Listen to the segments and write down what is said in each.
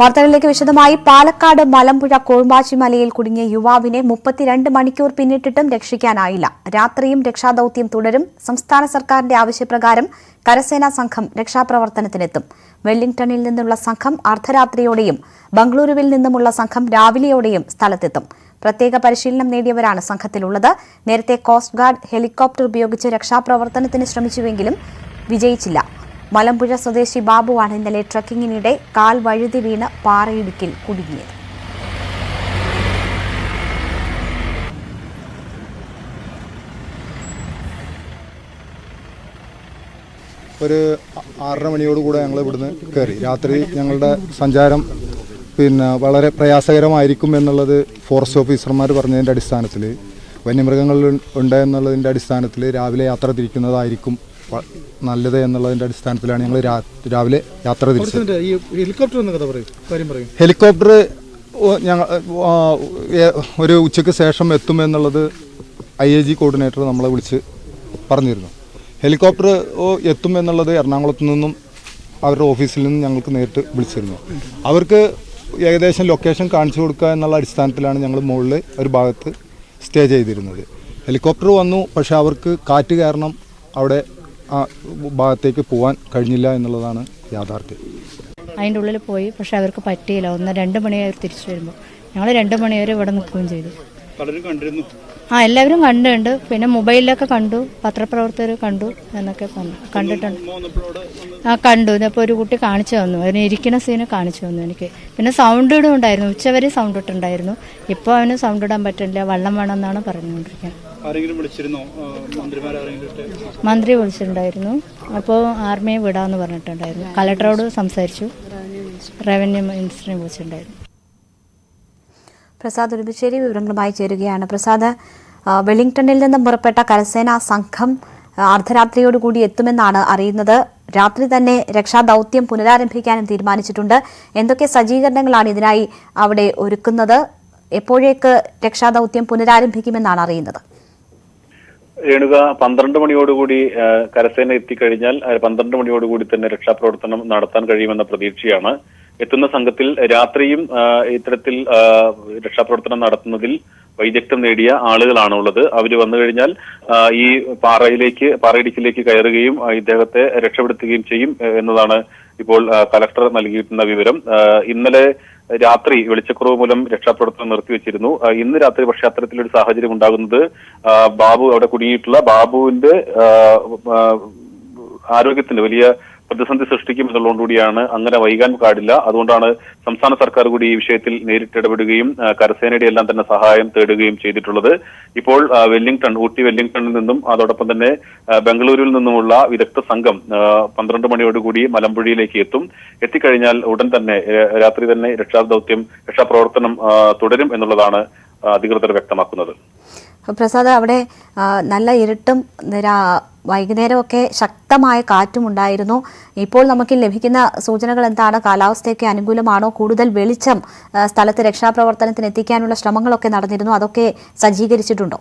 വാർത്തകളിലേക്ക് വിശദമായി പാലക്കാട് മലമ്പുഴ കോൾമാച്ചി മലയിൽ കുടുങ്ങിയ യുവാവിനെ മുപ്പത്തിരണ്ട് മണിക്കൂർ പിന്നിട്ടിട്ടും രക്ഷിക്കാനായില്ല. രാത്രിയും രക്ഷാദൌത്യം തുടരും. സംസ്ഥാന സർക്കാരിന്റെ ആവശ്യപ്രകാരം കരസേനാ സംഘം രക്ഷാപ്രവർത്തനത്തിനെത്തും. വെല്ലിംഗ്ടണിൽ നിന്നുള്ള സംഘം അർദ്ധരാത്രിയോടെയും ബംഗളൂരുവിൽ നിന്നുമുള്ള സംഘം രാവിലെയോടെയും സ്ഥലത്തെത്തും. പ്രത്യേക പരിശീലനം നേടിയവരാണ് സംഘത്തിലുള്ളത്. നേരത്തെ കോസ്റ്റ് ഗാർഡ് ഹെലികോപ്റ്റർ ഉപയോഗിച്ച് രക്ഷാപ്രവർത്തനത്തിന് ശ്രമിച്ചുവെങ്കിലും വിജയിച്ചില്ല. മലമ്പുഴ സ്വദേശി ബാബുവാണ് ഇന്നലെ ട്രക്കിങ്ങിനിടെ കാൽ വഴുതി വീണ് പാറയിടുക്കിൽ കുടുങ്ങിയത്. ഒരു ആറര മണിയോടുകൂടെ ഞങ്ങൾ ഇവിടുന്ന് കയറി. രാത്രി ഞങ്ങളുടെ സഞ്ചാരം പിന്നെ വളരെ പ്രയാസകരമായിരിക്കും എന്നുള്ളത് ഫോറസ്റ്റ് ഓഫീസർമാർ പറഞ്ഞതിന്റെ അടിസ്ഥാനത്തിൽ വന്യമൃഗങ്ങൾ ഉണ്ട് എന്നുള്ളതിന്റെ അടിസ്ഥാനത്തിൽ രാവിലെ യാത്ര തിരിക്കുന്നതായിരിക്കും നല്ലത് എന്നുള്ളതിന്റെ അടിസ്ഥാനത്തിലാണ് ഞങ്ങൾ രാവിലെ യാത്ര തിരിച്ചത്. ഈ ഹെലികോപ്റ്റർ എന്ന കഥ പറയും കാര്യം പറയും. ഹെലികോപ്റ്റർ ഞങ്ങൾ ഒരു ഉച്ചയ്ക്ക് ശേഷം എത്തുമെന്നുള്ളത് ഐ എ ജി കോർഡിനേറ്റർ നമ്മളെ വിളിച്ച് പറഞ്ഞിരുന്നു. ഹെലികോപ്റ്റർ എത്തുമെന്നുള്ളത് എറണാകുളത്ത് നിന്നും അവരുടെ ഓഫീസിൽ നിന്നും ഞങ്ങൾക്ക് നേരിട്ട് വിളിച്ചിരുന്നു. അവർക്ക് ഏകദേശം ലൊക്കേഷൻ കാണിച്ചു കൊടുക്കുക എന്നുള്ള അടിസ്ഥാനത്തിലാണ് ഞങ്ങൾ മുകളിൽ ഒരു ഭാഗത്ത് സ്റ്റേ ചെയ്തിരുന്നത്. ഹെലികോപ്റ്റർ വന്നു പക്ഷേ അവർക്ക് കാറ്റ് കാരണം അവിടെ ആ ഭാഗത്തേക്ക് പോകാൻ കഴിഞ്ഞില്ല എന്നുള്ളതാണ് യാഥാർത്ഥ്യം. അതിന്റെ ഉള്ളിൽ പോയി പക്ഷെ അവർക്ക് പറ്റിയില്ല. ഒന്ന് രണ്ട് മണിയായി തിരിച്ചു വരുമ്പോൾ. ഞങ്ങൾ രണ്ട് മണിവരെ ഇവിടെ നിൽക്കുകയും ചെയ്തു. പലരും കണ്ടിരുന്നു. ആ എല്ലാവരും കണ്ടുണ്ട് പിന്നെ മൊബൈലിലൊക്കെ കണ്ടു. പത്രപ്രവർത്തകർ കണ്ടു എന്നൊക്കെ പറഞ്ഞു. കണ്ടിട്ടുണ്ട്. ആ കണ്ടു. ഇതിപ്പോൾ ഒരു കുട്ടി കാണിച്ചു തന്നു. അതിന് ഇരിക്കുന്ന സീന് കാണിച്ചു തന്നു എനിക്ക്. പിന്നെ സൗണ്ട് ഇടും ഉണ്ടായിരുന്നു. ഉച്ചവരെ സൗണ്ട് ഇട്ടുണ്ടായിരുന്നു ഇപ്പോൾ അവന് സൗണ്ട് ഇടാൻ പറ്റില്ല. വള്ളം വേണം എന്നാണ് പറഞ്ഞുകൊണ്ടിരിക്കുന്നത് മന്ത്രി വിളിച്ചിട്ടുണ്ടായിരുന്നു. അപ്പോൾ ആർമിയെ വിടാമെന്ന് പറഞ്ഞിട്ടുണ്ടായിരുന്നു. കലക്ടറോട് സംസാരിച്ചു. റവന്യൂ മിനിസ്റ്ററിനെ വിളിച്ചിട്ടുണ്ടായിരുന്നു. പ്രസാദ് ഉടുമ്പശ്ശേരി വിവരങ്ങളുമായി ചേരുകയാണ്. പ്രസാദ് വെല്ലിംഗ്ടണിൽ നിന്നും പുറപ്പെട്ട കരസേനാ സംഘം അർദ്ധരാത്രിയോടുകൂടി എത്തുമെന്നാണ് അറിയുന്നത്. രാത്രി തന്നെ രക്ഷാദൌത്യം പുനരാരംഭിക്കാനും തീരുമാനിച്ചിട്ടുണ്ട്. എന്തൊക്കെ സജ്ജീകരണങ്ങളാണ് ഇതിനായി അവിടെ ഒരുക്കുന്നത്? എപ്പോഴേക്ക് രക്ഷാദൌത്യം പുനരാരംഭിക്കുമെന്നാണ് അറിയുന്നത്. രേണുക പന്ത്രണ്ട് മണിയോടുകൂടി കരസേന എത്തിക്കഴിഞ്ഞാൽ പന്ത്രണ്ട് മണിയോടുകൂടി തന്നെ രക്ഷാപ്രവർത്തനം നടത്താൻ കഴിയുമെന്ന പ്രതീക്ഷയാണ്. എത്തുന്ന സംഘത്തിൽ രാത്രിയും ഇത്തരത്തിൽ രക്ഷാപ്രവർത്തനം നടത്തുന്നതിൽ വൈദഗ്ധ്യം നേടിയ ആളുകളാണ് ഉള്ളത് അവർ വന്നു കഴിഞ്ഞാൽ ഈ പാറയിലേക്ക് പാറയിടിച്ചിലേക്ക് കയറുകയും ഇദ്ദേഹത്തെ രക്ഷപ്പെടുത്തുകയും ചെയ്യും എന്നതാണ് ഇപ്പോൾ കലക്ടർ നൽകിയിട്ടുള്ള വിവരം. ഇന്നലെ രാത്രി വെളിച്ചക്കുറവ് മൂലം രക്ഷാപ്രവർത്തനം നിർത്തിവെച്ചിരുന്നു. ഇന്ന് രാത്രി പക്ഷേ അത്തരത്തിലൊരു സാഹചര്യം ഉണ്ടാകുന്നത് ബാബു അവിടെ കുടുങ്ങിയിട്ടുള്ള ബാബുവിന്റെ ആരോഗ്യത്തിന് വലിയ പ്രതിസന്ധി സൃഷ്ടിക്കും എന്നുള്ളതുകൊണ്ടുകൂടിയാണ് അങ്ങനെ വൈകാൻ പാടില്ല. അതുകൊണ്ടാണ് സംസ്ഥാന സർക്കാർ കൂടി ഈ വിഷയത്തിൽ നേരിട്ട് ഇടപെടുകയും ആ, കരസേനയുടെ എല്ലാം തന്നെ സഹായം തേടുകയും ചെയ്തിട്ടുള്ളത്. ഇപ്പോൾ വെല്ലിംഗ്ടൺ ഊട്ടി വെല്ലിംഗ്ടണിൽ നിന്നും അതോടൊപ്പം തന്നെ ബംഗളൂരുവിൽ നിന്നുമുള്ള വിദഗ്ധ സംഘം പന്ത്രണ്ട് മണിയോടുകൂടി മലമ്പുഴയിലേക്ക് എത്തും. എത്തിക്കഴിഞ്ഞാൽ ഉടൻ തന്നെ രാത്രി തന്നെ രക്ഷാദൌത്യം രക്ഷാപ്രവർത്തനം തുടരും എന്നുള്ളതാണ് അധികൃതർ വ്യക്തമാക്കുന്നത്. പ്രസാദ് അവിടെ നല്ല ഇരുട്ടും വൈകുന്നേരമൊക്കെ ശക്തമായ കാറ്റും ഉണ്ടായിരുന്നു. ഇപ്പോൾ നമുക്ക് ലഭിക്കുന്ന സൂചനകൾ എന്താണ്? കാലാവസ്ഥയൊക്കെ അനുകൂലമാണോ? കൂടുതൽ വെളിച്ചം സ്ഥലത്ത് രക്ഷാപ്രവർത്തനത്തിന് എത്തിക്കാനുള്ള ശ്രമങ്ങളൊക്കെ നടന്നിരുന്നു. അതൊക്കെ സജ്ജീകരിച്ചിട്ടുണ്ടോ?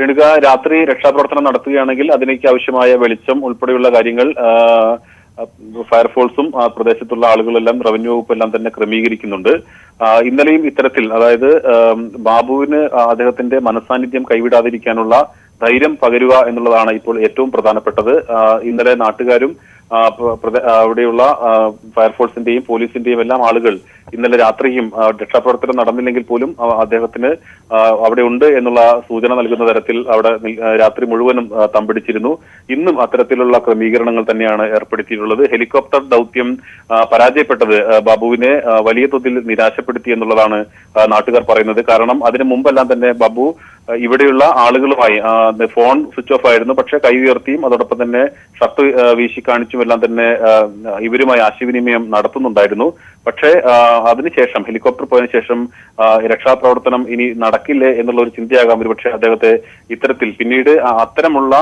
രേണുക രാത്രി രക്ഷാപ്രവർത്തനം നടത്തുകയാണെങ്കിൽ അതിലേക്ക് ആവശ്യമായ വെളിച്ചം ഉൾപ്പെടെയുള്ള കാര്യങ്ങൾ ഫയർഫോഴ്സും ആ പ്രദേശത്തുള്ള ആളുകളെല്ലാം റവന്യൂ വകുപ്പ് എല്ലാം തന്നെ ക്രമീകരിക്കുന്നുണ്ട്. ഇന്നലെയും ഇത്തരത്തിൽ അതായത് ബാബുവിന് അദ്ദേഹത്തിന്റെ മനസാന്നിധ്യം കൈവിടാതിരിക്കാനുള്ള ധൈര്യം പകരുക എന്നുള്ളതാണ് ഇപ്പോൾ ഏറ്റവും പ്രധാനപ്പെട്ടത്. ഇന്നലെ നാട്ടുകാരും അവിടെയുള്ള ഫയർഫോഴ്സിന്റെയും പോലീസിന്റെയും എല്ലാം ആളുകൾ ഇന്നലെ രാത്രിയും രക്ഷാപ്രവർത്തനം നടന്നില്ലെങ്കിൽ പോലും അദ്ദേഹത്തിന് അവിടെ ഉണ്ട് എന്നുള്ള സൂചന നൽകുന്ന തരത്തിൽ അവിടെ രാത്രി മുഴുവനും തമ്പിടിച്ചിരുന്നു. ഇന്നും അത്തരത്തിലുള്ള ക്രമീകരണങ്ങൾ തന്നെയാണ് ഏർപ്പെടുത്തിയിട്ടുള്ളത്. ഹെലികോപ്റ്റർ ദൗത്യം പരാജയപ്പെട്ടത് ബാബുവിനെ വലിയ തോതിൽ നിരാശപ്പെടുത്തി എന്നുള്ളതാണ് നാട്ടുകാർ പറയുന്നത്. കാരണം അതിനു മുമ്പെല്ലാം തന്നെ ബാബു ഇവിടെയുള്ള ആളുകളുമായി ഫോൺ സ്വിച്ച് ഓഫ് ആയിരുന്നു. പക്ഷെ കൈ ഉയർത്തിയും അതോടൊപ്പം തന്നെ ഷർട്ട് വീശി കാണിച്ചും എല്ലാം തന്നെ ഇവരുമായി ആശയവിനിമയം നടത്തുന്നുണ്ടായിരുന്നു. പക്ഷേ അതിനുശേഷം ഹെലികോപ്റ്റർ പോയതിനു ശേഷം രക്ഷാപ്രവർത്തനം ഇനി നടക്കില്ലേ എന്നുള്ള ഒരു ചിന്തയാകാം. ഒരുപക്ഷെ അദ്ദേഹത്തെ ഇത്തരത്തിൽ പിന്നീട് അത്തരമുള്ള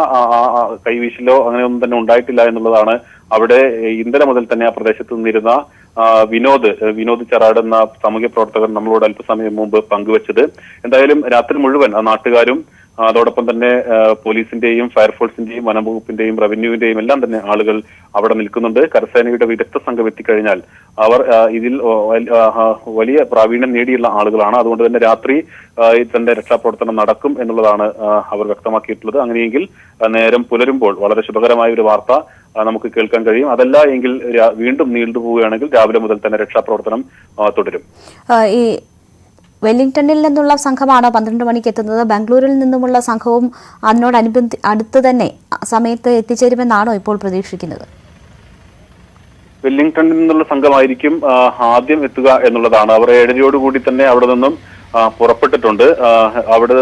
കൈവീശിലോ അങ്ങനെയൊന്നും തന്നെ ഉണ്ടായിട്ടില്ല എന്നുള്ളതാണ് അവിടെ ഇന്നലെ മുതൽ തന്നെ ആ പ്രദേശത്ത് നിന്നിരുന്ന വിനോദ് വിനോദ് ചറാട് എന്ന സാമൂഹ്യ പ്രവർത്തകർ നമ്മളോട് അല്പസമയം മുമ്പ് പങ്കുവച്ചത്. എന്തായാലും രാത്രി മുഴുവൻ നാട്ടുകാരും അതോടൊപ്പം തന്നെ പോലീസിന്റെയും ഫയർഫോഴ്സിന്റെയും വനംവകുപ്പിന്റെയും റവന്യൂവിന്റെയും എല്ലാം തന്നെ ആളുകൾ അവിടെ നിൽക്കുന്നുണ്ട്. കരസേനയുടെ വിദഗ്ധ സംഘം എത്തിക്കഴിഞ്ഞാൽ അവർ ഇതിൽ വലിയ പ്രാവീണ്യം നേടിയുള്ള ആളുകളാണ്. അതുകൊണ്ട് തന്നെ രാത്രി തന്റെ രക്ഷാപ്രവർത്തനം നടക്കും എന്നുള്ളതാണ് അവർ വ്യക്തമാക്കിയിട്ടുള്ളത്. അങ്ങനെയെങ്കിൽ നേരം പുലരുമ്പോൾ വളരെ ശുഭകരമായ ഒരു വാർത്ത നമുക്ക് കേൾക്കാൻ കഴിയും. അതല്ല എങ്കിൽ വീണ്ടും നീണ്ടുപോവുകയാണെങ്കിൽ രാവിലെ മുതൽ തന്നെ രക്ഷാപ്രവർത്തനം തുടരും. വെല്ലിംഗ്ടണിൽ നിന്നുള്ള സംഘമാണ് പന്ത്രണ്ട് മണിക്ക് എത്തുന്നത്. ബാംഗ്ലൂരിൽ നിന്നുമുള്ള സംഘവും അതിനോടനുബന്ധി അടുത്ത് തന്നെ സമയത്ത് എത്തിച്ചേരുമെന്നാണോ ഇപ്പോൾ പ്രതീക്ഷിക്കുന്നത്. വെല്ലിംഗ്ടണിൽ നിന്നുള്ള സംഘമായിരിക്കും ആദ്യം എത്തുക എന്നുള്ളതാണ്. അവർ ഏഴരയോടുകൂടി തന്നെ അവിടെ നിന്നും പുറപ്പെട്ടിട്ടുണ്ട്. അവിടെ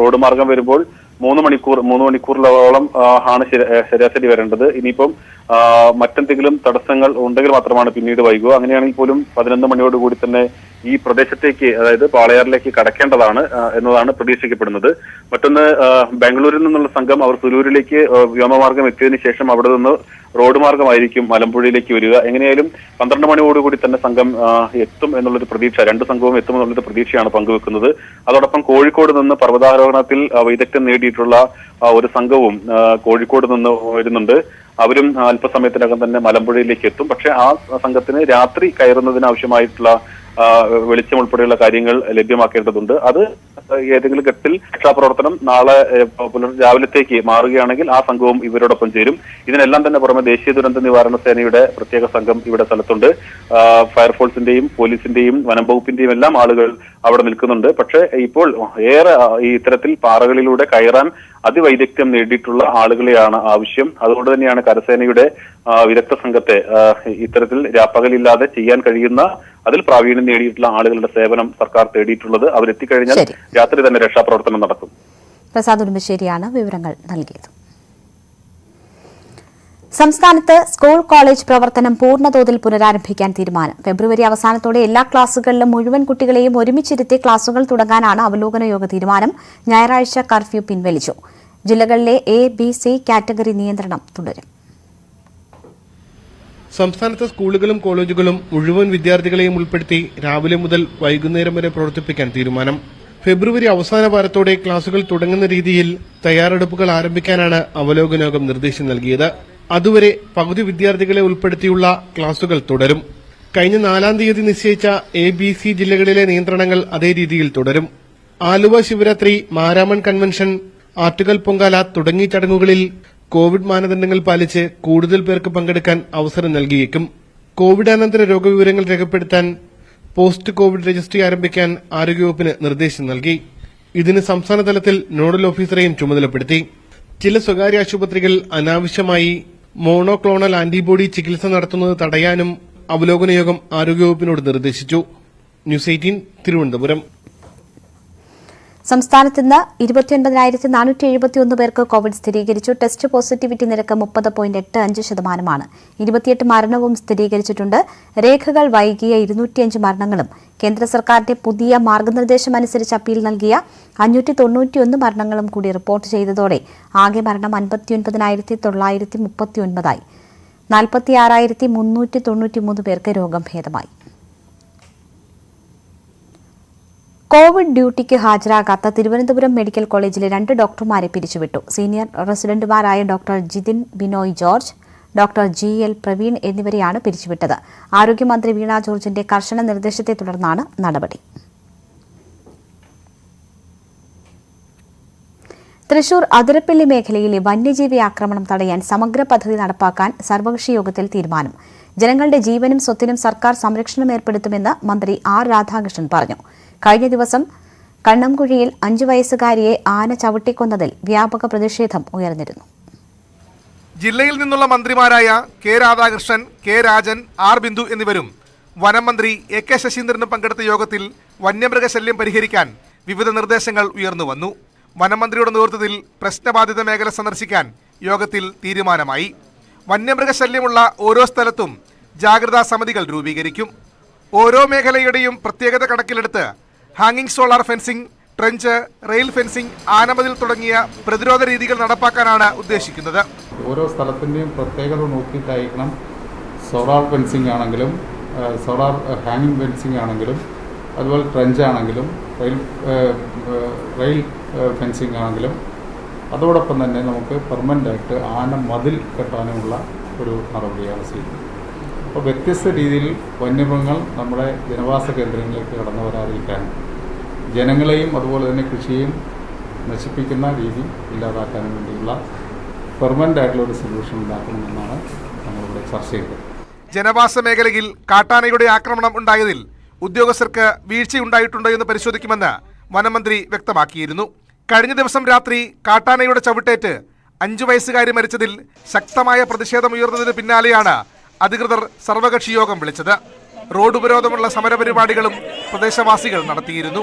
റോഡ് മാർഗം വരുമ്പോൾ മൂന്ന് മണിക്കൂർ മൂന്ന് മണിക്കൂറിലോളം ആണ് ശരാശരി വരേണ്ടത്. ഇനിയിപ്പം മറ്റെന്തെങ്കിലും തടസ്സങ്ങൾ ഉണ്ടെങ്കിൽ മാത്രമാണ് പിന്നീട് വൈകുക. അങ്ങനെയാണെങ്കിൽ പോലും പതിനൊന്ന് മണിയോടുകൂടി തന്നെ ഈ പ്രദേശത്തേക്ക് അതായത് പാളയാറിലേക്ക് കടക്കേണ്ടതാണ് എന്നതാണ് പ്രതീക്ഷിക്കപ്പെടുന്നത്. മറ്റൊന്ന് ബാംഗ്ലൂരിൽ നിന്നുള്ള സംഘം അവർ സുലൂരിലേക്ക് വ്യോമമാർഗം എത്തിയതിനു ശേഷം അവിടെ നിന്ന് റോഡ് മാർഗമായിരിക്കും മലമ്പുഴയിലേക്ക് വരിക. എങ്ങനെയായാലും പന്ത്രണ്ട് മണിയോടുകൂടി തന്നെ സംഘം എത്തും എന്നുള്ളൊരു പ്രതീക്ഷ രണ്ട് സംഘവും എത്തും എന്നുള്ളൊരു പ്രതീക്ഷയാണ് പങ്കുവെക്കുന്നത്. അതോടൊപ്പം കോഴിക്കോട് നിന്ന് പർവതാരോഹണത്തിൽ വൈദഗ്ധ്യം നേടിയിട്ടുള്ള ഒരു സംഘവും കോഴിക്കോട് നിന്ന് വരുന്നുണ്ട്. അവരും അല്പസമയത്തിനകം തന്നെ മലമ്പുഴയിലേക്ക് എത്തും. പക്ഷെ ആ സംഘത്തിന് രാത്രി കയറുന്നതിന് ആവശ്യമായിട്ടുള്ള വെളിച്ചം ഉൾപ്പെടെയുള്ള കാര്യങ്ങൾ ലഭ്യമാക്കേണ്ടതുണ്ട്. അത് ഏതെങ്കിലും ഘട്ടത്തിൽ രക്ഷാപ്രവർത്തനം നാളെ ഏ, പുലർ രാവിലത്തേക്ക് മാറുകയാണെങ്കിൽ ആ സംഘവും ഇവരോടൊപ്പം ചേരും. ഇതിനെല്ലാം തന്നെ പുറമെ ദേശീയ ദുരന്ത നിവാരണ സേനയുടെ പ്രത്യേക സംഘം ഇവിടെ സ്ഥലത്തുണ്ട്. ഫയർഫോഴ്സിന്റെയും പോലീസിന്റെയും വനം വകുപ്പിന്റെയും എല്ലാം ആളുകൾ അവിടെ നിൽക്കുന്നുണ്ട്. പക്ഷേ ഇപ്പോൾ ഏറെ ഈ ഇത്തരത്തിൽ പാറകളിലൂടെ കയറാൻ അതിവൈദഗ്ധ്യം നേടിയിട്ടുള്ള ആളുകളെയാണ് ആവശ്യം. അതുകൊണ്ട് തന്നെയാണ് കരസേനയുടെ വിദഗ്ധ സംഘത്തെ ഇത്തരത്തിൽ രാപ്പകലില്ലാതെ ചെയ്യാൻ കഴിയുന്ന അതിൽ പ്രാവീണ്യം നേടിയിട്ടുള്ള ആളുകളുടെ സേവനം സർക്കാർ തേടിയിട്ടുള്ളത് അവരെത്തിക്കഴിഞ്ഞാൽ. രാത്രി തന്നെ രക്ഷാപ്രവർത്തനം നടക്കും. പ്രസാദ് ഉടുമ്പശ്ശേരിയാണ് വിവരങ്ങൾ നൽകിയത്. സംസ്ഥാനത്ത് സ്കൂൾ കോളേജ് പ്രവർത്തനം പൂർണതോതിൽ പുനരാരംഭിക്കാൻ തീരുമാനം. ഫെബ്രുവരി അവസാനത്തോടെ എല്ലാ ക്ലാസുകളിലും മുഴുവൻ കുട്ടികളെയും ഒരുമിച്ചിരുത്തി ക്ലാസുകൾ തുടങ്ങാനാണ് അവലോകന യോഗ തീരുമാനം. ഞായറാഴ്ച കർഫ്യൂ പിൻവലിച്ചു. ജില്ലകളിലെ എ ബി സി കാറ്റഗറി നിയന്ത്രണം തുടരും. സംസ്ഥാനത്തെ സ്കൂളുകളും കോളേജുകളും മുഴുവൻ വിദ്യാർത്ഥികളെയും ഉൾപ്പെടുത്തി രാവിലെ മുതൽ വൈകുന്നേരം വരെ പ്രവർത്തിപ്പിക്കാൻ തീരുമാനം. ഫെബ്രുവരി അവസാന വാരത്തോടെ ക്ലാസുകൾ തുടങ്ങുന്ന രീതിയിൽ തയ്യാറെടുപ്പുകൾ ആരംഭിക്കാനാണ് അവലോകനയോഗം നിർദ്ദേശം നൽകിയത്. അതുവരെ പകുതി വിദ്യാർത്ഥികളെ ഉൾപ്പെടുത്തിയുള്ള ക്ലാസുകൾ തുടരും. കഴിഞ്ഞ നാലാം തീയതി നിശ്ചയിച്ച എ ബി സി ജില്ലകളിലെ നിയന്ത്രണങ്ങൾ അതേ രീതിയിൽ തുടരും. ആലുവ ശിവരാത്രി മാരാമൺ കൺവെൻഷൻ ആറ്റുകൽ പൊങ്കാല തുടങ്ങിയ ചടങ്ങുകളിൽ കോവിഡ് മാനദണ്ഡങ്ങൾ പാലിച്ച് കൂടുതൽ പേർക്ക് പങ്കെടുക്കാൻ അവസരം നൽകിയേക്കും. കോവിഡാനന്തര രോഗവിവരങ്ങൾ രേഖപ്പെടുത്താൻ പോസ്റ്റ് കോവിഡ് രജിസ്ട്രി ആരംഭിക്കാൻ ആരോഗ്യവകുപ്പിന് നിർദ്ദേശം നൽകി. ഇതിന് സംസ്ഥാനതലത്തിൽ നോഡൽ ഓഫീസറെയും ചുമതലപ്പെടുത്തി. ചില സ്വകാര്യ ആശുപത്രികൾ അനാവശ്യമായി മോണോക്ലോണൽ ആന്റിബോഡി ചികിത്സ നടത്തുന്നത് തടയാനും അവലോകന യോഗം ആരോഗ്യവകുപ്പിനോട് നിർദ്ദേശിച്ചു. News Eighteen Thiruvananthapuram. സംസ്ഥാനത്ത് ഇന്ന് ഇരുപത്തിയൊൻപതിനായിരത്തി നാനൂറ്റി എഴുപത്തിയൊന്ന് പേർക്ക് കോവിഡ് സ്ഥിരീകരിച്ചു. ടെസ്റ്റ് പോസിറ്റിവിറ്റി നിരക്ക് മുപ്പത് പോയിന്റ് എട്ട് അഞ്ച് ശതമാനമാണ്. ഇരുപത്തിയെട്ട് മരണവും സ്ഥിരീകരിച്ചിട്ടുണ്ട്. രേഖകൾ വൈകിയ ഇരുന്നൂറ്റിയഞ്ച് മരണങ്ങളും. കേന്ദ്ര സർക്കാരിന്റെ പുതിയ മാർഗനിർദ്ദേശം അനുസരിച്ച് അപ്പീൽ നൽകിയ അഞ്ഞൂറ്റി തൊണ്ണൂറ്റിയൊന്ന് മരണങ്ങളും കൂടി റിപ്പോർട്ട് ചെയ്തതോടെ ആകെ മരണം അൻപത്തിയൊൻപതിനായിരത്തി തൊള്ളായിരത്തി മുപ്പത്തിയൊൻപതായി നാൽപ്പത്തിയാറായിരത്തി മുന്നൂറ്റി തൊണ്ണൂറ്റിമൂന്ന് പേർക്ക് രോഗം ഭേദമായി. കോവിഡ് ഡ്യൂട്ടിക്ക് ഹാജരാകാത്ത തിരുവനന്തപുരം മെഡിക്കൽ കോളേജിലെ രണ്ട് ഡോക്ടർമാരെ പിരിച്ചുവിട്ടു. Senior റെസിഡന്റുമാരായ doctor Jithin Binoy George doctor G L Praveen എന്നിവരെയാണ് പിരിച്ചുവിട്ടത്. ആരോഗ്യമന്ത്രി വീണ ജോർജിന്റെ കർശന നിർദ്ദേശത്തെ തുടർന്നാണ് നടപടി. തൃശൂർ അതിരപ്പള്ളി മേഖലയിലെ വന്യജീവി ആക്രമണം തടയാൻ സമഗ്ര പദ്ധതി നടപ്പാക്കാൻ സർവകക്ഷി യോഗത്തിൽ തീരുമാനം. ജനങ്ങളുടെ ജീവനും സ്വത്തിനും സർക്കാർ സംരക്ഷണം ഏർപ്പെടുത്തുമെന്ന് മന്ത്രി ആർ രാധാകൃഷ്ണൻ പറഞ്ഞു. കഴിഞ്ഞ ദിവസം കണ്ണംകുഴിയിൽ അഞ്ചു വയസ്സുകാരിയെ ആന ചവിട്ടിക്കൊന്നതിൽ വ്യാപക പ്രതിഷേധം ഉയർന്നിരുന്നു. ജില്ലയിൽ നിന്നുള്ള മന്ത്രിമാരായ K Radhakrishnan K Rajan R Bindu എന്നിവരും വനം മന്ത്രി എ കെ ശശീന്ദ്രനും പങ്കെടുത്ത യോഗത്തിൽ വന്യമൃഗശല്യം പരിഹരിക്കാൻ വിവിധ നിർദ്ദേശങ്ങൾ ഉയർന്നു വന്നു. വനമന്ത്രിയുടെ നേതൃത്വത്തിൽ പ്രശ്നബാധിത മേഖല സന്ദർശിക്കാൻ യോഗത്തിൽ തീരുമാനമായി. വന്യമൃഗശല്യമുള്ള ഓരോ സ്ഥലത്തും ജാഗ്രതാ സമിതികൾ രൂപീകരിക്കും. ഓരോ മേഖലയുടെയും പ്രത്യേകത കണക്കിലെടുത്ത് ഹാങ്ങിങ് solar fencing trench rail fencing ആനമതിൽ തുടങ്ങിയ പ്രതിരോധ രീതികൾ നടപ്പാക്കാനാണ് ഉദ്ദേശിക്കുന്നത്. ഓരോ സ്ഥലത്തിന്റെയും പ്രത്യേകത നോക്കിയിട്ടായിരിക്കണം സോളാർ ഫെൻസിംഗ് ആണെങ്കിലും സോളാർ ഹാങ്ങിങ് ഫെൻസിംഗ് ആണെങ്കിലും അതുപോലെ ട്രെഞ്ച് ആണെങ്കിലും റെയിൽ റെയിൽ ഫെൻസിംഗ് ആണെങ്കിലും. അതോടൊപ്പം തന്നെ നമുക്ക് പെർമനന്റ് ആയിട്ട് ആന മതിൽ കെട്ടാനുമുള്ള ഒരു നടപടിയാണ് സ്വീകരിക്കുന്നത്. അപ്പോൾ വ്യത്യസ്ത രീതിയിൽ വന്യമൃഗങ്ങൾ നമ്മുടെ ജനവാസ കേന്ദ്രങ്ങളിലേക്ക് കടന്നു വരാതിരിക്കാൻ ജനങ്ങളെയും അതുപോലെ തന്നെ കൃഷിയെയും നശിപ്പിക്കുന്ന രീതി ഇല്ലാതാക്കാനും വേണ്ടിയുള്ള പെർമനന്റ് ആയിട്ടുള്ള ഒരു സൊല്യൂഷൻ ഉണ്ടാക്കണമെന്നാണ് നമ്മളിവിടെ ചർച്ച ചെയ്തത്. ജനവാസ മേഖലയിൽ കാട്ടാനയുടെ ആക്രമണം ഉണ്ടായതിൽ ഉദ്യോഗസ്ഥർക്ക് വീഴ്ച വീഴ്ചയുണ്ടായിട്ടുണ്ടോ എന്ന് പരിശോധിക്കുമെന്ന് വനമന്ത്രി വ്യക്തമാക്കിയിരുന്നു. കഴിഞ്ഞ ദിവസം രാത്രി കാട്ടാനയുടെ ചവിട്ടേറ്റ് അഞ്ചു വയസ്സുകാരി മരിച്ചതിൽ ശക്തമായ പ്രതിഷേധമുയർന്നതിന് പിന്നാലെയാണ് അധികൃതർ സർവകക്ഷി യോഗം വിളിച്ചത്. റോഡ് ഉപരോധമുള്ള സമരപരിപാടികളും പ്രദേശവാസികൾ നടത്തിയിരുന്നു.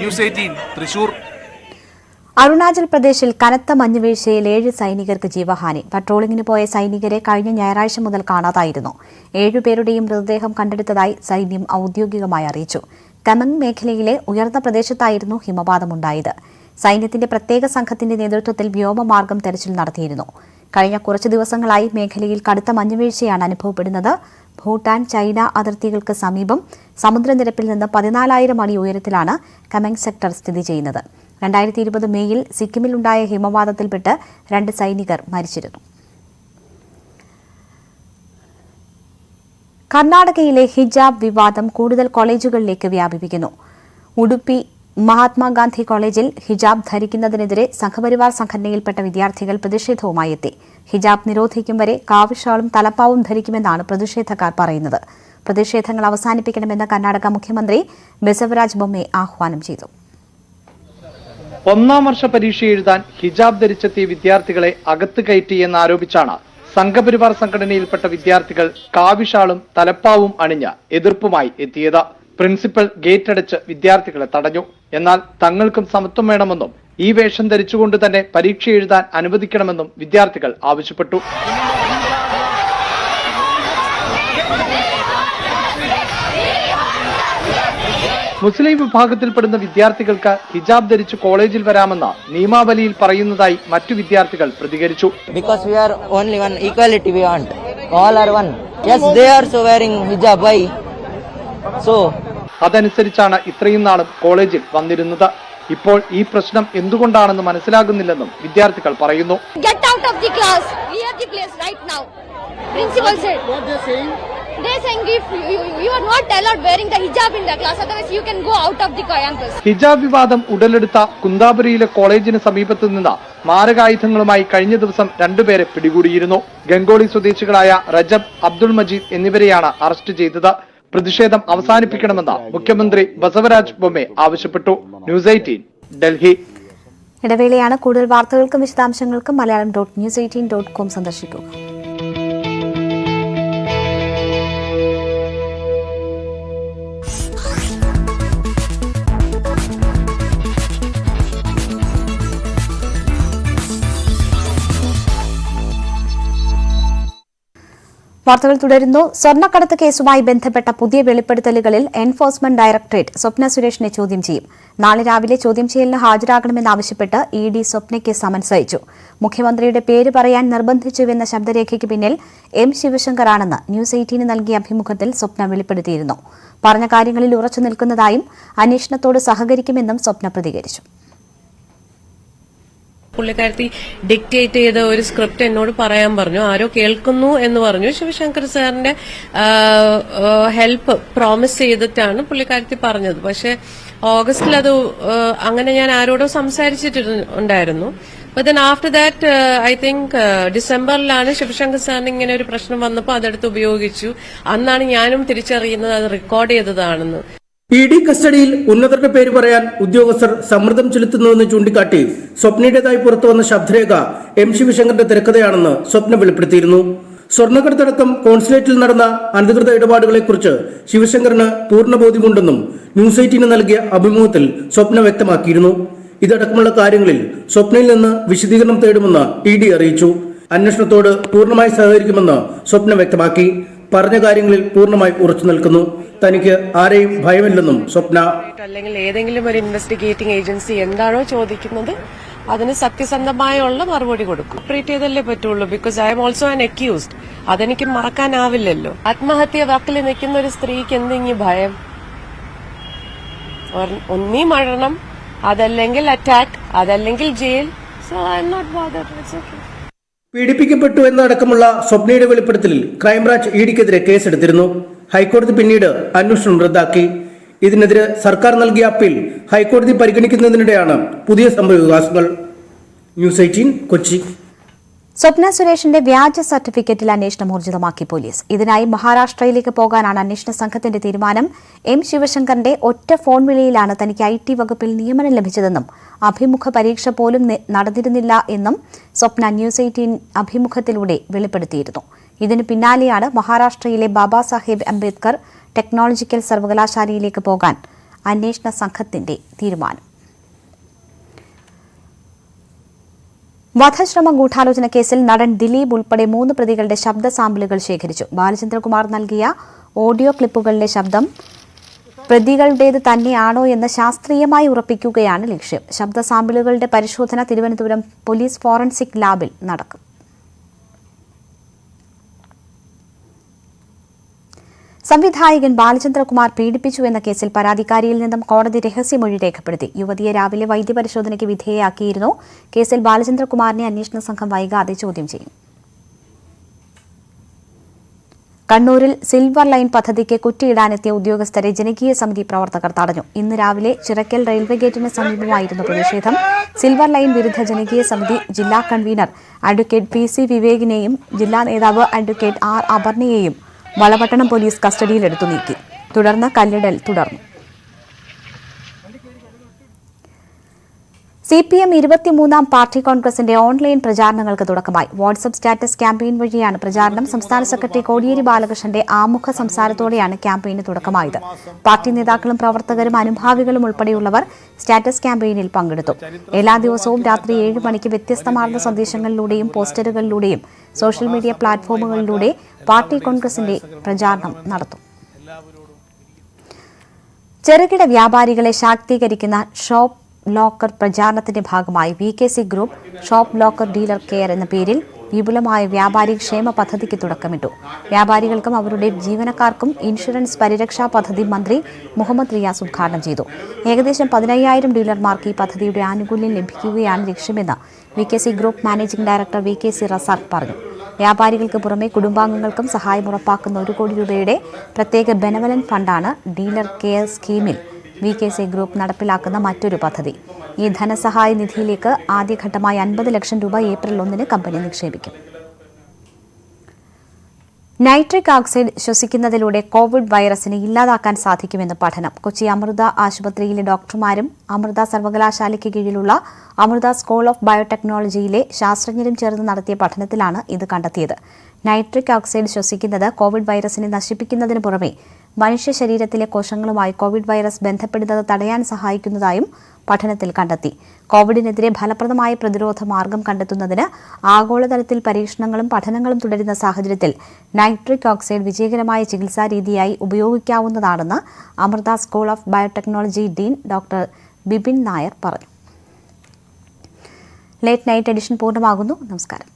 News eighteen Thrissur. അരുണാചൽ പ്രദേശിൽ കനത്ത മഞ്ഞുവീഴ്ചയിൽ ഏഴ് സൈനികർക്ക് ജീവഹാനി. പട്രോളിംഗിന് പോയ സൈനികരെ കഴിഞ്ഞ ഞായറാഴ്ച മുതൽ കാണാതായിരുന്നു. ഏഴുപേരുടെയും മൃതദേഹം കണ്ടെടുത്തതായി സൈന്യം ഔദ്യോഗികമായി അറിയിച്ചു. കമങ് മേഖലയിലെ ഉയർന്ന പ്രദേശത്തായിരുന്നു ഹിമപാതമുണ്ടായത്. സൈന്യത്തിന്റെ പ്രത്യേക സംഘത്തിന്റെ നേതൃത്വത്തിൽ വ്യോമമാർഗം തെരച്ചിൽ നടത്തിയിരുന്നു. കഴിഞ്ഞ കുറച്ചു ദിവസങ്ങളായി മേഖലയിൽ കടുത്ത മഞ്ഞുവീഴ്ചയാണ് അനുഭവപ്പെടുന്നത്. ഭൂട്ടാൻ ചൈന അതിർത്തികൾക്ക് സമീപം സമുദ്രനിരപ്പിൽ നിന്ന് പതിനാലായിരം അടി ഉയരത്തിലാണ് കമെങ് സെക്ടർ സ്ഥിതി ചെയ്യുന്നത്. രണ്ടായിരത്തി ഇരുപത് മെയ്യിൽ സിക്കിമിലുണ്ടായ ഹിമപാതത്തിൽപ്പെട്ട് രണ്ട് സൈനികർ മരിച്ചിരുന്നു. കർണാടകയിലെ ഹിജാബ് വിവാദം കൂടുതൽ കോളേജുകളിലേക്ക് വ്യാപിപ്പിക്കുന്നു. ഉടുപ്പി മഹാത്മാഗാന്ധി കോളേജിൽ ഹിജാബ് ധരിക്കുന്നതിനെതിരെ സംഘപരിവാർ സംഘടനയിൽപ്പെട്ട വിദ്യാർത്ഥികൾ പ്രതിഷേധവുമായി എത്തി ഹിജാബ് നിരോധിക്കും വരെ കാവിഷാളും തലപ്പാവും ധരിക്കുമെന്നാണ് പ്രതിഷേധക്കാർ പറയുന്നത്. പ്രതിഷേധങ്ങൾ അവസാനിപ്പിക്കണമെന്ന് കർണാടക മുഖ്യമന്ത്രി ബസവരാജ് ബൊമ്മെ ആഹ്വാനം ചെയ്തു. ഒന്നാം വർഷ പരീക്ഷ എഴുതാൻ ഹിജാബ് ധരിച്ചെത്തിയ വിദ്യാർത്ഥികളെ അകത്ത് കയറ്റി എന്നാരോപിച്ചാണ് സംഘപരിവാർ സംഘടനയിൽപ്പെട്ട വിദ്യാർത്ഥികൾ കാവിഷാളും തലപ്പാവും അണിഞ്ഞ് എതിർപ്പുമായി എത്തിയത്. പ്രിൻസിപ്പൽ ഗേറ്റ് അടച്ച് വിദ്യാർത്ഥികളെ തടഞ്ഞു. എന്നാൽ തങ്ങൾക്കും സമത്വം വേണമെന്നും ഈ വേഷം ധരിച്ചുകൊണ്ട് തന്നെ പരീക്ഷ എഴുതാൻ അനുവദിക്കണമെന്നും വിദ്യാർത്ഥികൾ ആവശ്യപ്പെട്ടു. മുസ്ലിം വിഭാഗത്തിൽപ്പെടുന്ന വിദ്യാർത്ഥികൾക്ക് ഹിജാബ് ധരിച്ച് കോളേജിൽ വരാമെന്ന നിയമാവലിയിൽ പറയുന്നതായി മറ്റു വിദ്യാർത്ഥികൾ പ്രതികരിച്ചു. Because we are only one equality we want. All are one. Yes they are so wearing hijab why so അതനുസരിച്ചാണ് ഇത്രയും നാളും കോളേജിൽ വന്നിരുന്നത്. ഇപ്പോൾ ഈ പ്രശ്നം എന്തുകൊണ്ടാണെന്ന് മനസ്സിലാകുന്നില്ലെന്നും വിദ്യാർത്ഥികൾ പറയുന്നു. Get out of the class the right now principal said what they saying They saying? if you, you, you are not allowed wearing the hijab in the class, otherwise you can go out of the campus. ഹിജാബ് വിവാദം ഉടലെടുത്ത കുന്താപുരിയിലെ കോളേജിന് സമീപത്തു നിന്ന് മാരകായുധങ്ങളുമായി കഴിഞ്ഞ ദിവസം രണ്ടുപേരെ പിടികൂടിയിരുന്നു. ഗംഗോളി സ്വദേശികളായ റജബ് അബ്ദുൾ മജീദ് എന്നിവരെയാണ് അറസ്റ്റ് ചെയ്തത്. പ്രതിഷേധം അവസാനിപ്പിക്കണമെന്ന് മുഖ്യമന്ത്രി ബസവരാജ് ബൊമ്മെ ആവശ്യപ്പെട്ടു. News Eighteen Delhi. ഇടവേളയാണ് കൂടുതൽ വാർത്തകൾക്കും വിശദാംശങ്ങൾക്കും Malayalam dot News Eighteen dot com സന്ദർശിക്കുക. വാർത്തകൾ തുടരുന്നു. സ്വർണക്കടത്ത് കേസുമായി ബന്ധപ്പെട്ട പുതിയ വെളിപ്പെടുത്തലുകളിൽ എൻഫോഴ്സ്മെന്റ് ഡയറക്ടറേറ്റ് സ്വപ്ന സുരേഷിനെ ചോദ്യം ചെയ്യും. നാളെ രാവിലെ ചോദ്യം ചെയ്യലിന് ഹാജരാകണമെന്നാവശ്യപ്പെട്ട് ഇ ഡി സ്വപ്നയ്ക്ക് സമൻസ് അയച്ചു. മുഖ്യമന്ത്രിയുടെ പേര് പറയാൻ നിർബന്ധിച്ചുവെന്ന ശബ്ദരേഖയ്ക്ക് പിന്നിൽ എം ശിവശങ്കറാണെന്ന് ന്യൂസ് എയ്റ്റീന് നൽകിയ അഭിമുഖത്തിൽ സ്വപ്ന വെളിപ്പെടുത്തിയിരുന്നു. പറഞ്ഞ കാര്യങ്ങളിൽ ഉറച്ചു നിൽക്കുന്നതായും അന്വേഷണത്തോട് സഹകരിക്കുമെന്നും സ്വപ്ന പ്രതികരിച്ചു. പുള്ളിക്കാരത്തി ഡിക്റ്റേറ്റ് ചെയ്ത ഒരു സ്ക്രിപ്റ്റ് എന്നോട് പറയാൻ പറഞ്ഞു. ആരോ കേൾക്കുന്നു എന്ന് പറഞ്ഞു. ശിവശങ്കർ സാറിന്റെ ഹെൽപ്പ് പ്രോമിസ് ചെയ്തിട്ടാണ് പുള്ളിക്കാരത്തി പറഞ്ഞത്. പക്ഷെ ഓഗസ്റ്റിൽ അത് അങ്ങനെ ഞാൻ ആരോടോ സംസാരിച്ചിട്ടുണ്ടായിരുന്നു. But then after that I think ഡിസംബറിലാണ് Sivasankar സാറിന് ഇങ്ങനെ ഒരു പ്രശ്നം വന്നപ്പോൾ അതെടുത്ത് ഉപയോഗിച്ചു. അന്നാണ് ഞാനും തിരിച്ചറിയുന്നത് അത് റെക്കോർഡ് ചെയ്തതാണെന്ന്. ഇ ഡി കസ്റ്റഡിയിൽ ഉന്നതരുടെ പേര് പറയാൻ ഉദ്യോഗസ്ഥർ സമ്മർദ്ദം ചെലുത്തുന്നുവെന്ന് ചൂണ്ടിക്കാട്ടി സ്വപ്നയുടേതായി പുറത്തുവന്ന ശബ്ദരേഖ എം ശിവശങ്കറിന്റെ തിരക്കഥയാണെന്ന് സ്വപ്ന വെളിപ്പെടുത്തിയിരുന്നു. സ്വർണക്കടത്തടക്കം കോൺസുലേറ്റിൽ നടന്ന അനധികൃത ഇടപാടുകളെക്കുറിച്ച് ശിവശങ്കറിന് പൂർണ ബോധ്യമുണ്ടെന്നും ന്യൂസ് എയ്റ്റീന് നൽകിയ അഭിമുഖത്തിൽ സ്വപ്ന വ്യക്തമാക്കിയിരുന്നു. ഇതടക്കമുള്ള കാര്യങ്ങളിൽ സ്വപ്നയിൽ നിന്ന് വിശദീകരണം തേടുമെന്ന് ഇ ഡി അറിയിച്ചു. അന്വേഷണത്തോട് പൂർണമായി സഹകരിക്കുമെന്ന് സ്വപ്ന വ്യക്തമാക്കി. പറഞ്ഞ കാര്യങ്ങളിൽ പൂർണമായി ഉറച്ചു നിൽക്കുന്നു. തനിക്ക് ആരെയും ഭയമില്ലെന്നും സ്വപ്ന. അല്ലെങ്കിൽ ഏതെങ്കിലും ഒരു ഇൻവെസ്റ്റിഗേറ്റിംഗ് ഏജൻസി എന്താണോ ചോദിക്കുന്നത് അതിന് സത്യസന്ധമായുള്ള മറുപടി കൊടുക്കും. ട്രീറ്റ് ചെയ്തല്ലേ പറ്റുള്ളൂ because I'm also an accused അതെനിക്ക് മറക്കാനാവില്ലല്ലോ. ആത്മഹത്യ വാക്കിൽ നിൽക്കുന്ന ഒരു സ്ത്രീക്ക് എന്തെങ്കിലും ഭയം? ഒന്നീ മരണം അതല്ലെങ്കിൽ അറ്റാക്ക് അതല്ലെങ്കിൽ jail so I'm not bothered it's okay പീഡിപ്പിക്കപ്പെട്ടു എന്നടക്കമുള്ള സ്വപ്നയുടെ വെളിപ്പെടുത്തലിൽ ക്രൈംബ്രാഞ്ച് ഇഡിക്കെതിരെ കേസെടുത്തിരുന്നു. ഹൈക്കോടതി പിന്നീട് അന്വേഷണം റദ്ദാക്കി. ഇതിനെതിരെ സർക്കാർ നൽകിയ അപ്പീൽ ഹൈക്കോടതി പരിഗണിക്കുന്നതിനിടെയാണ് പുതിയ സംഭവവികാസങ്ങൾ ന്യൂസ് എയ്റ്റീൻ കൊച്ചി. സ്വപ്ന സുരേഷിന്റെ വ്യാജ സർട്ടിഫിക്കറ്റിൽ അന്വേഷണം ഊർജിതമാക്കി പോലീസ്. ഇതിനായി മഹാരാഷ്ട്രയിലേക്ക് പോകാനാണ് അന്വേഷണ സംഘത്തിന്റെ തീരുമാനം. എം ശിവശങ്കറിന്റെ ഒറ്റ ഫോൺ വിളിയിലാണ് തനിക്ക് ഐ ടി വകുപ്പിൽ നിയമനം ലഭിച്ചതെന്നും അഭിമുഖ പരീക്ഷ പോലും നടന്നിരുന്നില്ല എന്നും സ്വപ്ന ന്യൂസ് എയ്റ്റീൻ അഭിമുഖത്തിലൂടെ വെളിപ്പെടുത്തിയിരുന്നു. ഇതിന് പിന്നാലെയാണ് മഹാരാഷ്ട്രയിലെ ബാബാ സാഹേബ് അംബേദ്കർ ടെക്നോളജിക്കൽ സർവകലാശാലയിലേക്ക് പോകാൻ അന്വേഷണ സംഘത്തിന്റെ തീരുമാനം. വധശ്രമ ഗൂഢാലോചന കേസിൽ നടൻ ദിലീപ് ഉൾപ്പെടെ മൂന്ന് പ്രതികളുടെ ശബ്ദ സാമ്പിളുകൾ ശേഖരിച്ചു. ബാലചന്ദ്രകുമാർ നൽകിയ ഓഡിയോ ക്ലിപ്പുകളിലെ ശബ്ദം പ്രതികളുടേത് തന്നെയാണോ എന്ന് ശാസ്ത്രീയമായി ഉറപ്പിക്കുകയാണ് ലക്ഷ്യം. ശബ്ദ സാമ്പിളുകളുടെ പരിശോധന തിരുവനന്തപുരം പോലീസ് ഫോറൻസിക് ലാബിൽ നടക്കും. സംവിധായകൻ ബാലചന്ദ്രകുമാർ പീഡിപ്പിച്ചു എന്ന കേസിൽ പരാതിക്കാരിയിൽ നിന്നും കോടതി രഹസ്യമൊഴി രേഖപ്പെടുത്തി. യുവതിയെ രാവിലെ വൈദ്യപരിശോധനയ്ക്ക് വിധേയയാക്കിയിരുന്നു. കേസിൽ ബാലചന്ദ്രകുമാറിനെ അന്വേഷണ സംഘം വൈകാതെ ചോദ്യം ചെയ്യും. കണ്ണൂരിൽ സിൽവർ ലൈൻ പദ്ധതിക്ക് കുറ്റിയിടാനെത്തിയ ഉദ്യോഗസ്ഥരെ ജനകീയ സമിതി പ്രവർത്തകർ തടഞ്ഞു. ഇന്ന് രാവിലെ ചിറക്കൽ റെയിൽവേ ഗേറ്റിന് സമീപമായിരുന്നു പ്രതിഷേധം. സിൽവർ ലൈൻ വിരുദ്ധ ജനകീയ സമിതി ജില്ലാ കൺവീനർ അഡ്വക്കേറ്റ് പി സി വിവേകിനെയും ജില്ലാ നേതാവ് അഡ്വക്കേറ്റ് ആർ അപർണയെയും വളപട്ടണം പോലീസ് കസ്റ്റഡിയിലെടുത്തു നീക്കി. തുടർന്ന് കല്ലിടൽ തുടർന്നു. സി പി എം ഇരുപത്തിമൂന്നാം പാർട്ടി കോൺഗ്രസിന്റെ ഓൺലൈൻ പ്രചാരണങ്ങൾക്ക് തുടക്കമായി. വാട്സ്ആപ്പ് സ്റ്റാറ്റസ് ക്യാമ്പയിൻ വഴിയാണ് പ്രചാരണം. സംസ്ഥാന സെക്രട്ടറി കോടിയേരി ബാലകൃഷ്ണന്റെ ആമുഖ സംസാരത്തോടെയാണ് ക്യാമ്പയിന് തുടക്കമായത്. പാർട്ടി നേതാക്കളും പ്രവർത്തകരും അനുഭാവികളും ഉൾപ്പെടെയുള്ളവർ സ്റ്റാറ്റസ് ക്യാമ്പയിനിൽ പങ്കെടുത്തു. എല്ലാ ദിവസവും രാത്രി ഏഴ് മണിക്ക് വ്യത്യസ്തമാർന്ന സന്ദേശങ്ങളിലൂടെയും പോസ്റ്ററുകളിലൂടെയും സോഷ്യൽ മീഡിയ പ്ലാറ്റ്ഫോമുകളിലൂടെ പാർട്ടി കോൺഗ്രസിന്റെ പ്രചാരണം നടത്തും. ചെറുകിട വ്യാപാരികളെ ശാക്തീകരിക്കുന്ന ഷോപ്പ് ലോക്കർ പ്രചാരണത്തിന്റെ ഭാഗമായി V K C group shop locker dealer care എന്ന പേരിൽ വിപുലമായ വ്യാപാരി ക്ഷേമ പദ്ധതിക്ക് തുടക്കമിട്ടു. വ്യാപാരികൾക്കും അവരുടെ ജീവനക്കാർക്കും ഇൻഷുറൻസ് പരിരക്ഷാ പദ്ധതി മന്ത്രി മുഹമ്മദ് റിയാസ് ഉദ്ഘാടനം ചെയ്തു. ഏകദേശം പതിനയ്യായിരം ഡീലർമാർക്ക് ഈ പദ്ധതിയുടെ ആനുകൂല്യം ലഭിക്കുകയാണ് ലക്ഷ്യമെന്ന് V K C group managing director V K C Razak പറഞ്ഞു. വ്യാപാരികൾക്ക് പുറമെ കുടുംബാംഗങ്ങൾക്കും സഹായം ഉറപ്പാക്കുന്ന ഒരു കോടി രൂപയുടെ പ്രത്യേക ബെനവലൻ ഫണ്ടാണ് ഡീലർ കെയർ സ്കീമിൽ വി കെ സി ഗ്രൂപ്പ് നടപ്പിലാക്കുന്ന മറ്റൊരു പദ്ധതി. ഈ ധനസഹായ നിധിയിലേക്ക് ആദ്യഘട്ടമായി അൻപത് ലക്ഷം രൂപ ഏപ്രിൽ ഒന്നിന് കമ്പനി നിക്ഷേപിക്കും. നൈട്രിക് ഓക്സൈഡ് ശ്വസിക്കുന്നതിലൂടെ കോവിഡ് വൈറസിനെ ഇല്ലാതാക്കാൻ സാധിക്കുമെന്ന് പഠനം. കൊച്ചി അമൃത ആശുപത്രിയിലെ ഡോക്ടർമാരും അമൃത സർവകലാശാലയ്ക്ക് കീഴിലുള്ള അമൃത സ്കൂൾ ഓഫ് ബയോടെക്നോളജിയിലെ ശാസ്ത്രജ്ഞരും ചേർന്ന് നടത്തിയ പഠനത്തിലാണ് ഇത് കണ്ടെത്തിയത്. നൈട്രിക് ഓക്സൈഡ് ശ്വസിക്കുന്നത് കോവിഡ് വൈറസിനെ നശിപ്പിക്കുന്നതിന് പുറമെ മനുഷ്യ ശരീരത്തിലെ കോശങ്ങളുമായി കോവിഡ് വൈറസ് ബന്ധപ്പെടുന്നത് തടയാൻ സഹായിക്കുന്നതായും പഠനത്തിൽ കണ്ടെത്തി. കോവിഡിനെതിരെ ഫലപ്രദമായ പ്രതിരോധ മാർഗം കണ്ടെത്തുന്നതിന് ആഗോളതലത്തിൽ പരീക്ഷണങ്ങളും പഠനങ്ങളും തുടരുന്ന സാഹചര്യത്തിൽ നൈട്രിക് ഓക്സൈഡ് വിജയകരമായ ചികിത്സാ രീതിയായി ഉപയോഗിക്കാവുന്നതാണെന്ന് Amrita school of biotechnology dean doctor Bipin Nair പറഞ്ഞു. ലേറ്റ് നൈറ്റ് എഡിഷൻ പൂർണമാകുന്നു. നമസ്കാരം.